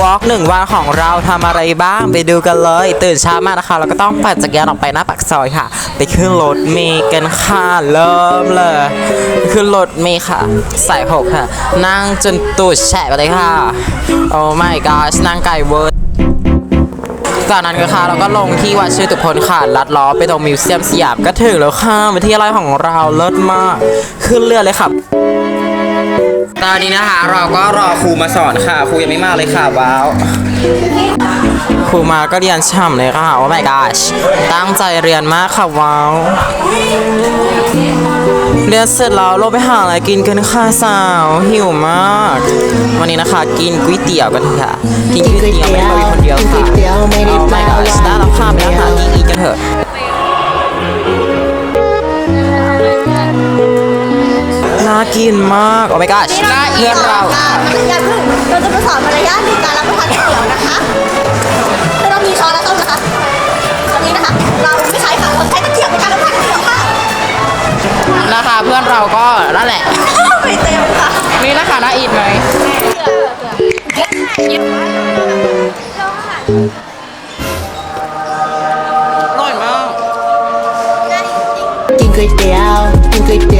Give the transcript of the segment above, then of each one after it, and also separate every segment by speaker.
Speaker 1: วอล์กหนึ่งวันของเราทำอะไรบ้างไปดูกันเลย ตื่นเช้ามานะคะเราก็ต้องปั่นจักรยานออกไปหน้าปากซอยค่ะ ไปขึ้นรถเมล์กันค่ะเริ่มเลยขึ้นรถเมล์ค่ะสายหกค่ะ นั่งจนตูดแฉะไปเลยค่ะโอ้ my gosh นั่งไกลเวอร์จากนั้นก็ค่ะเราก็ลงที่วัดชื่อตุพลค่ะลัดล้อไปตรงมิวเซียมสยามก็ถึงแล้วค่ะวิทยาลัยของเราเลิศมาก ขึ้นเรือเลยค่ะ ตอนนี้นะคะ เราก็รอครูมาสอนค่ะ ครูยังไม่มาเลยค่ะ ว้าว ครูมาก็เรียนช่ำเลยค่ะ โอ้ my gosh ตั้งใจเรียนมากค่ะ ว้าว เรียนเสร็จแล้วเราไปหาอะไรกินกันค่ะสาว หิวมาก วันนี้นะคะ กินก๋วยเตี๋ยวกันค่ะ กินก๋วยเตี๋ยวไม่ได้คนเดียวค่ะ
Speaker 2: ไม่ได้
Speaker 1: โอ้ my gosh ได้แล้วค่ะไปแล้วค่ะกินอีกกันเถอะ กินมาก โอ้ my gosh เพื่อนเรา
Speaker 3: อย่าเพิ่งเราจะมาสอนมารยาทในการรับประทานก๋วยเตี๋ยวนะคะไม่ต้องมีช้อนและต้มนะคะตอนนี้นะคะ เราไม่ใช้ค่ะเราใช้ตะเกียบในการรับประทานก๋วยเตี๋ยวค่ะ
Speaker 1: นะคะเพื่อนเราก็นั่นแหละ
Speaker 3: ไม่เต็มค่ะ
Speaker 1: นี่นะคะน่าอินไหม อร่อยมาก
Speaker 2: กินก๋วยเตี๋ยว กินก๋วยเตี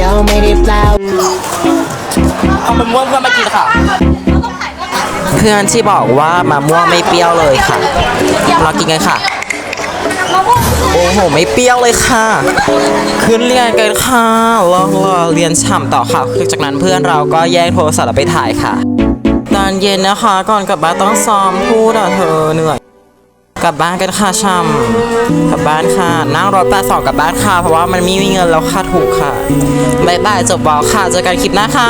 Speaker 2: ๋ยว
Speaker 1: ค่ะ เพื่อนที่บอกว่ามะม่วงไม่เปรี้ยวเลยค่ะเรากินกันค่ะ โอ้โห ไม่เปรี้ยวเลยค่ะ ขึ้นเรียนกันค่ะรอรอเรียนฉ่ำต่อค่ะจากนั้นเพื่อนเราก็แย่งโทรศัพท์ไปถ่ายค่ะ ตอนเย็นนะคะ ก่อนกลับบ้านต้องซ้อมพูดอะเธอเหนื่อยกลับบ้านกันค่ะช่ำกลับบ้านค่ะ นั่งรถแปดสองกลับบ้านค่ะ เพราะว่ามันไม่มีเงินแล้วค่ะถูกค่ะบายบายจบบอกค่ะ เจอกันคลิปหน้าค่ะ